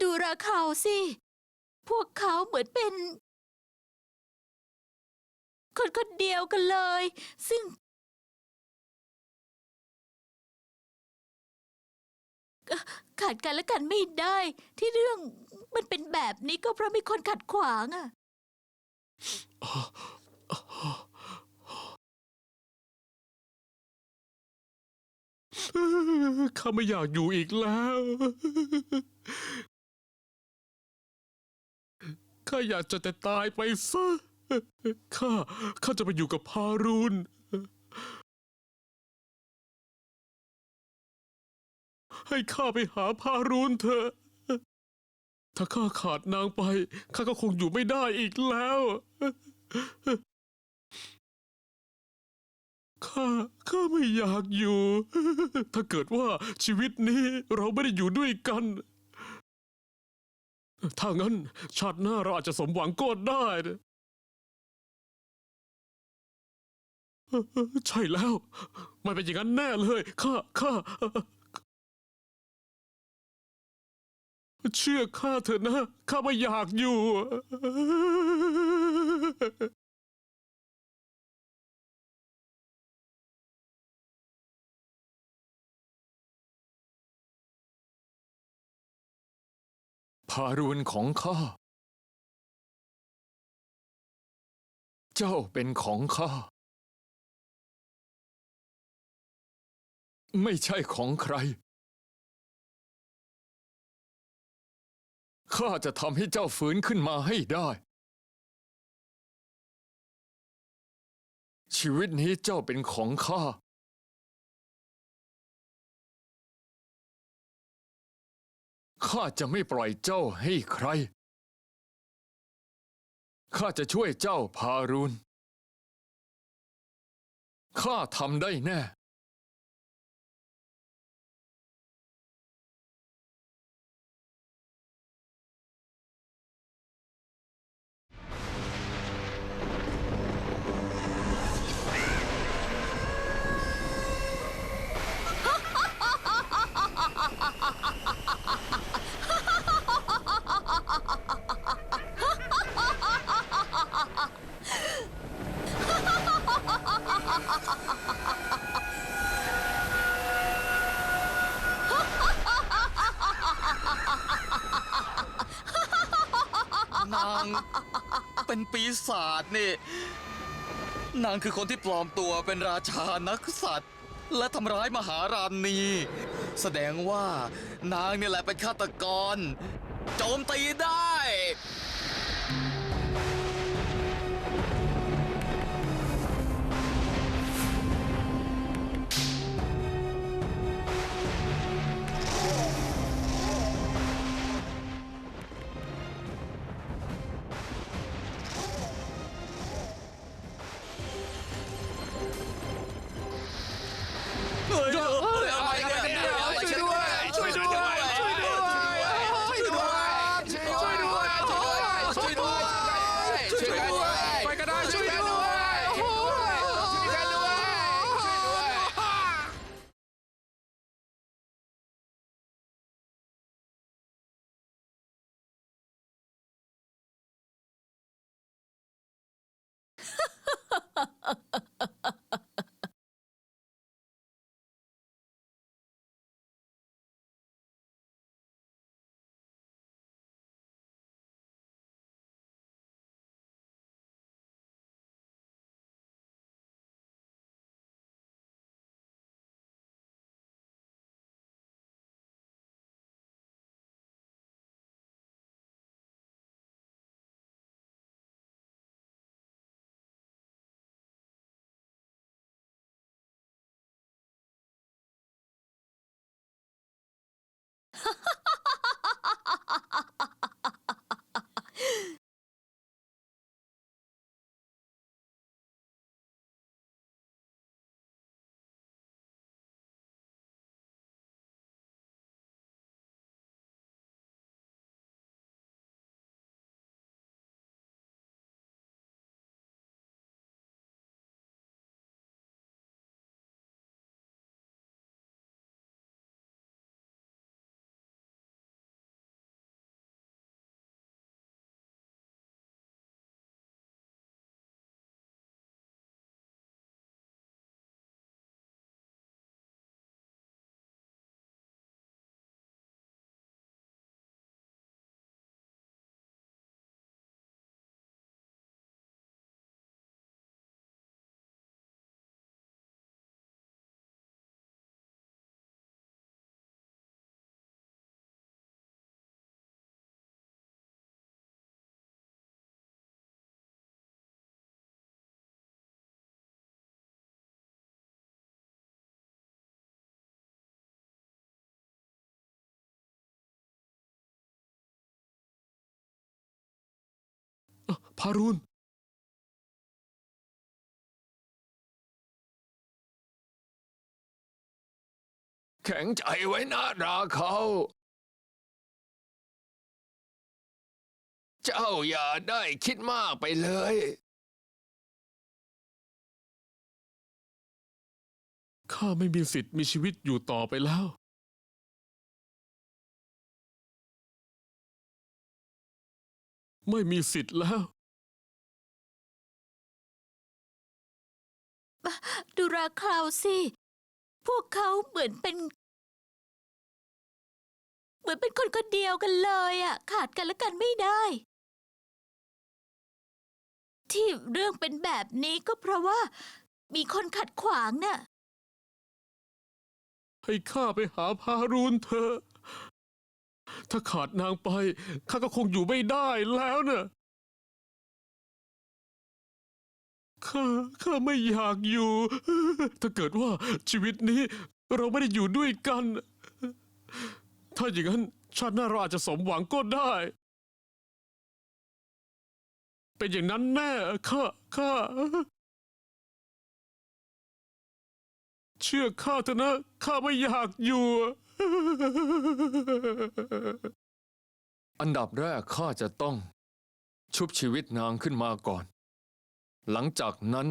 ดูราเขาสิ พวกเขาเหมือนเป็น คนคนเดียวกันเลย ซึ่ง ขาดกันและกันไม่ได้ ที่เรื่องมันเป็นแบบนี้ก็เพราะมีคนขัดขวางอะข้าไม่อยากอยู่อีกแล้ว ข้าอยากจะแต่ตายไปซะ ข้า ข้าจะไปอยู่กับพารูนให้ข้าไปหาพารูนเถอะ ถ้าข้าขาดนางไป ข้าก็คงอยู่ไม่ได้อีกแล้ว ข้า ข้าไม่อยากอยู่ ถ้าเกิดว่าชีวิตนี้เราไม่ได้อยู่ด้วยกัน ถ้างั้น ชาติหน้าเราอาจจะสมหวังก็ได้นะใช่แล้ว มันเป็นอย่างนั้นแน่เลยข้าข้าเชื่อข้าเถอะนะ ข้าไม่อยากอยู่ พารุณของข้า เจ้าเป็นของข้า ไม่ใช่ของใคร ข้าจะทำให้เจ้าฟื้นขึ้นมาให้ได้ ชีวิตนี้เจ้าเป็นของข้า ข้าจะไม่ปล่อยเจ้าให้ใคร ข้าจะช่วยเจ้าพารุณ ข้าทำได้แน่ เป็นปีศาจนี่ นางคือคนที่ปลอมตัวเป็นราชานักสัตว์ และทำร้ายมหาราณีแสดงว่านางนี่แหละเป็นฆาตกร โจมตีได้ พารุนแข็งใจไว้นะราเขาเจ้าอย่าได้คิดมากไปเลย ข้าไม่มีสิทธิ์มีชีวิตอยู่ต่อไปแล้ว ไม่มีสิทธิ์แล้ว ดูราคราวสิ พวกเขาเหมือนเป็น เหมือนเป็นคนคนเดียวกันเลยอะขาดกันและกันไม่ได้ ที่เรื่องเป็นแบบนี้ก็เพราะว่า มีคนขัดขวางน่ะ ให้ข้าไปหาพารูนเถอะ ถ้าขาดนางไป ข้าก็คงอยู่ไม่ได้แล้วเนะ่ะ ข้าข้าไม่อยากอยู่ ถ้าเกิดว่าชีวิตนี้เราไม่ได้อยู่ด้วยกัน ถ้าอย่างนั้นชาติหน้าเราอาจจะสมหวังก็ได้ เป็นอย่างนั้นแน่ข้าข้าเชื่อข้าเถอะนะข้าไม่อยากอยู่ อันดับแรกข้าจะต้อง ชุบชีวิตนางขึ้นมาก่อน หลังจากนั้น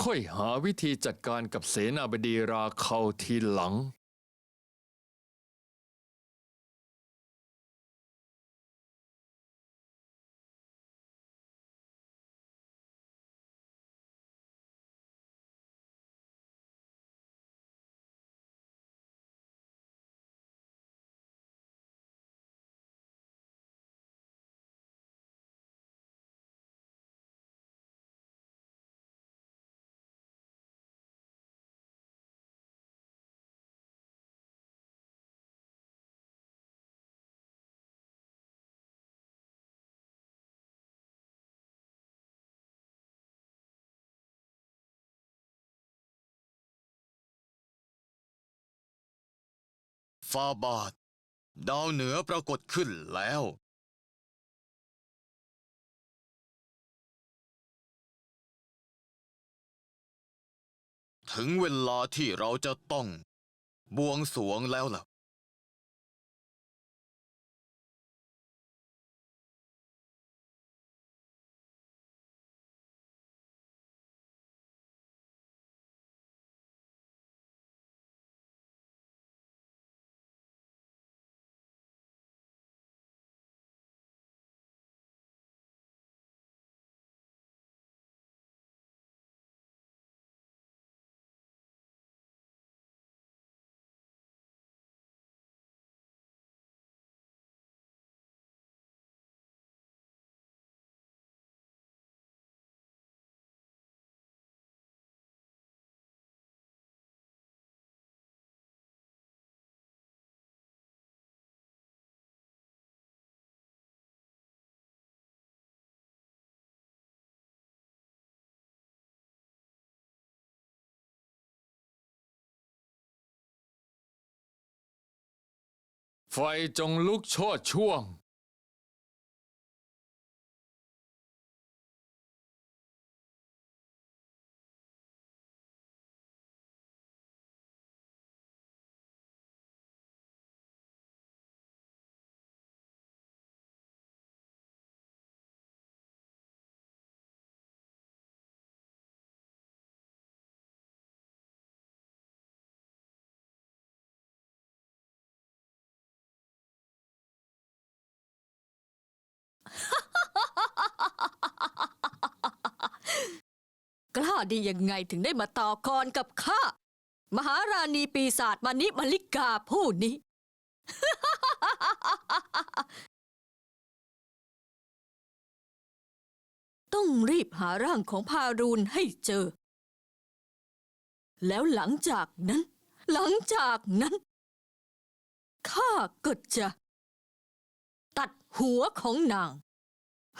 ค่อยหาวิธีจัดการกับเสนาบดีราเขาทีหลัง ฟาบาท ดาวเหนือปรากฏขึ้นแล้ว ถึงเวลาที่เราจะต้องบวงสรวงแล้วล่ะ ไฟจงลุกโชดช่วง ดียังไงถึงได้มาต่อกรกับข้า มหาราณีปีศาจมานิมาลิกาผู้นี้ ต้องรีบหาร่างของพารูนให้เจอ แล้วหลังจากนั้น หลังจากนั้น ข้าก็จะ ตัดหัวของนาง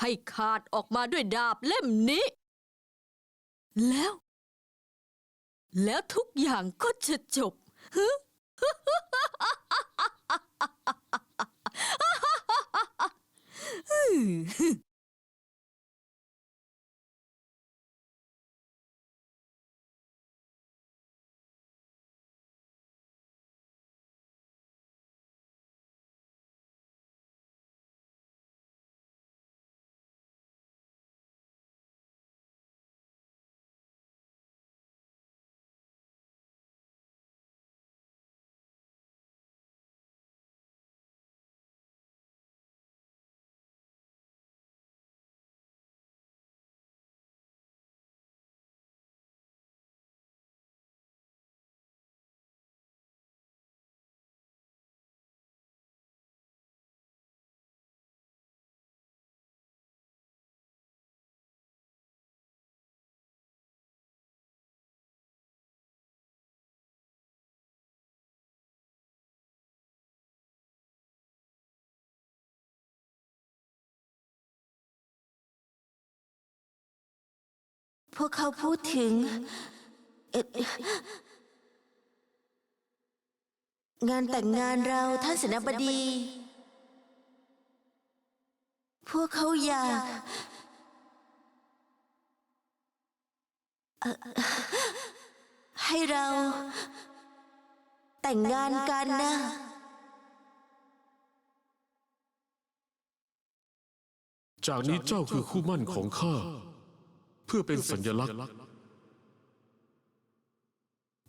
ให้ขาดออกมาด้วยดาบเล่มนี้ แล้ว แล้วทุกอย่างก็จะจบฮึ พวกเขาพูดถึงเอ่องานแต่งงานเราท่านเสนาบดี พวกเขาอยากเอ่อให้เรา แต่งงานกันนะ จากนี้เจ้าคือคู่หมั่นของข้า เพื่อเป็นสัญลักษณ์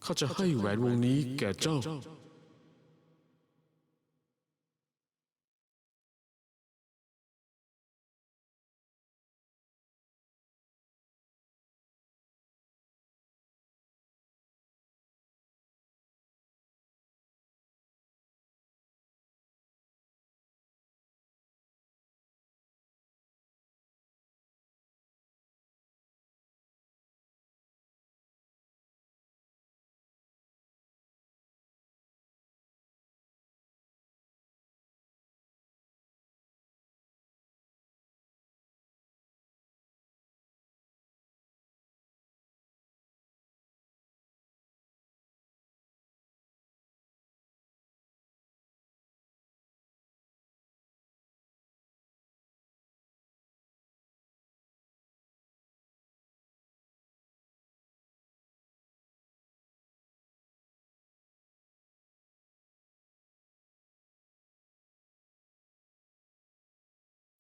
ข้าจะให้แหวนวงนี้แก่เจ้า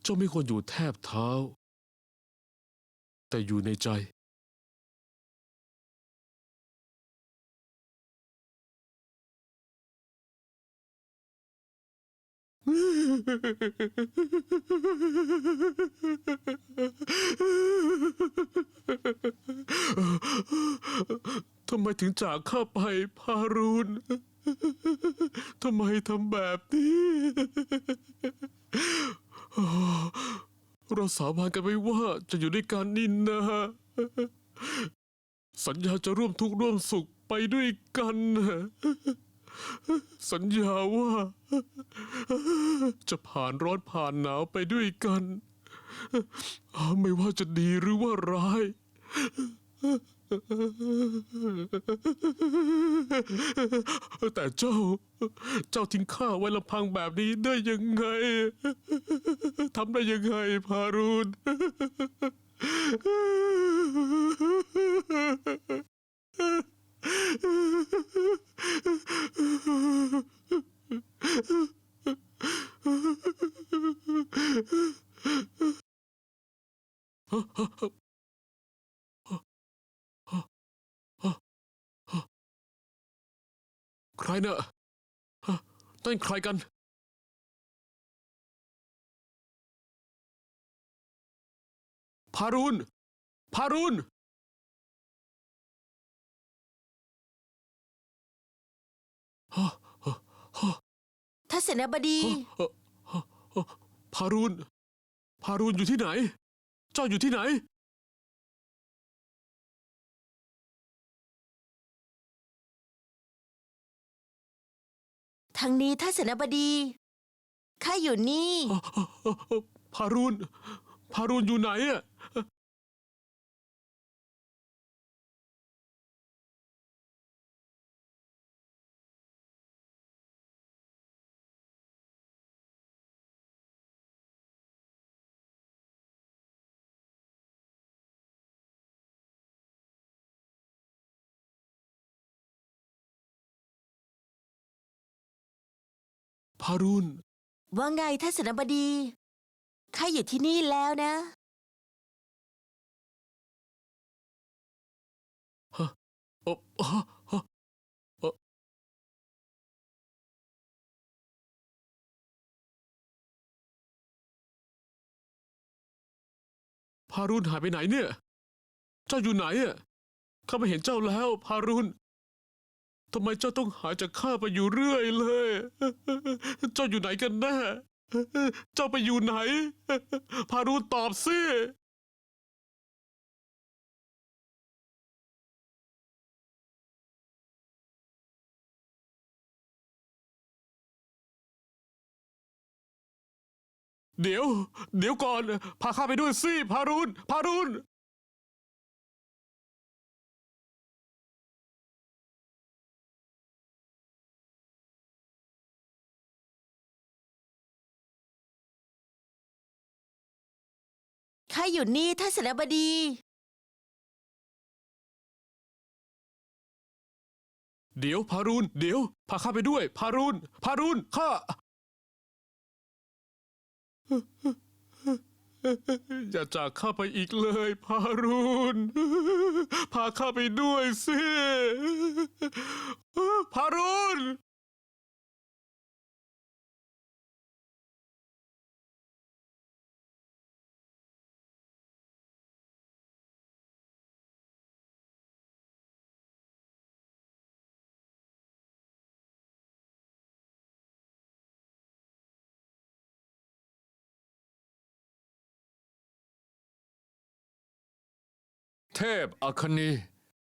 เจ้าไม่ควรอยู่แทบเท้า แต่อยู่ในใจ ทำไมถึงจากข้าไปพารูนทำไมทำแบบนี้ เราสาบานกันไว้ว่าจะอยู่ด้วยกันนี่นะสัญญาจะร่วมทุกข์ร่วมสุขไปด้วยกันสัญญาว่า จะผ่านร้อนผ่านหนาวไปด้วยกัน ไม่ว่าจะดีหรือว่าร้าย แต่เจ้า เจ้าทิ้งข้าไว้ลำพังแบบนี้ได้ยังไงทำได้ยังไงพารุน เนะฮะนั่นใครกัน พารุน พารุนฮะฮะฮะท่านเสนาบดีฮะฮะฮะพารุน พารุนอยู่ที่ไหน เจ้าอยู่ที่ไหน ทางนี้ท่านเสนาบดีข้าอยู่นี่ พารุนพารุนอยู่ไหนอะารุนว่าไงท่านเสนาบดีข้าอยู่ที่นี่แล้วนะฮะเอ่อฮะฮะเอ่อพารุนหายไปไหนเนี่ย เจ้าอยู่ไหนอะข้าไม่เห็นเจ้าแล้ว พารุน ทำไมเจ้าต้องหายจากข้าไปอยู่เรื่อยเลย เจ้าอยู่ไหนกันแน่ เจ้าไปอยู่ไหน พารุนตอบสิเดี๋ยว เดี๋ยวก่อน พาข้าไปด้วยสิ พารุนพารุน อยู่นี่ท่านเสนบดี เดี๋ยวพารุนเดี๋ยว พาข้าไปด้วย พารุนพารุนข้า อย่าจากข้าไปอีกเลย พารุนพาข้าไปด้วยสิ พารุน เทพอัคนี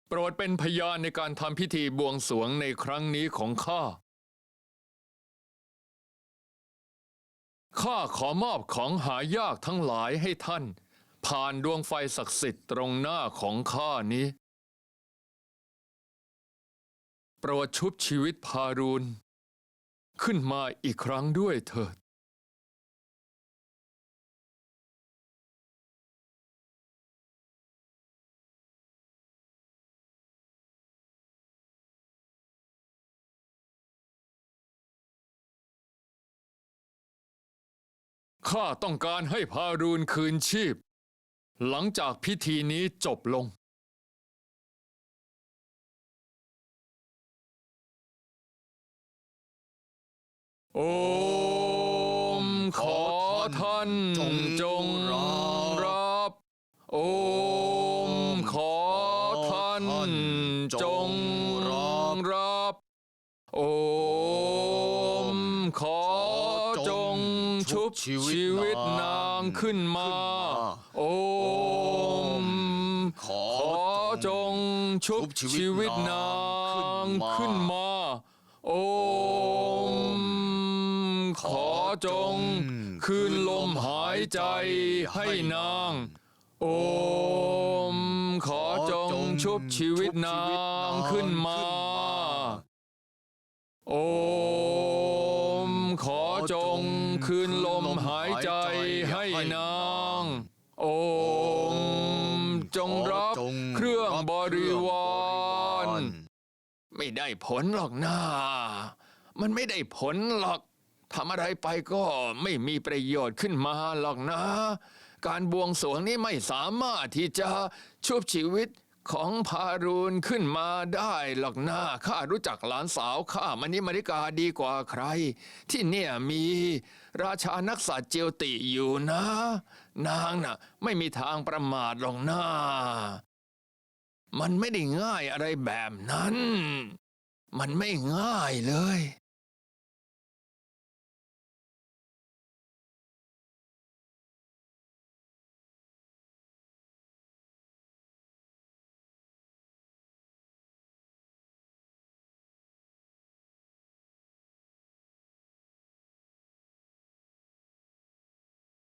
โปรดเป็นพยานในการทำพิธีบวงสรวงในครั้งนี้ของข้า ข้าขอมอบของหายากทั้งหลายให้ท่าน ผ่านดวงไฟศักดิ์สิทธิ์ตรงหน้าของข้านี้ โปรดชุบชีวิตพารูนขึ้นมาอีกครั้งด้วยเถิด ข้าต้องการให้พารูนคืนชีพ หลังจากพิธีนี้จบลง โอมขอท่านจง ชุบชีวิตนางขึ้นมา โอมขอขอจงชุบชีวิตนางขึ้นมา โอม ขอจงคืนลมหายใจให้นาง โอม ขอจงชุบชีวิตนางขึ้นมา โอม ขอจงคืนล ไม่ได้ผลหรอกนะมันไม่ได้ผลหรอกทำอะไรไปก็ไม่มีประโยชน์ขึ้นมาหรอกนะ การบวงสรวงนี้ไม่สามารถที่จะชุบชีวิตของพารูนขึ้นมาได้หรอกนะข้ารู้จักหลานสาวข้ามณิมาริกาดีกว่าใคร ที่เนี่ยมีราชานักสัตว์เจียวติอยู่นะ นางน่ะ ไม่มีทางประมาทหรอกนะ มันไม่ได้ง่ายอะไรแบบนั้น มันไม่ง่ายเลย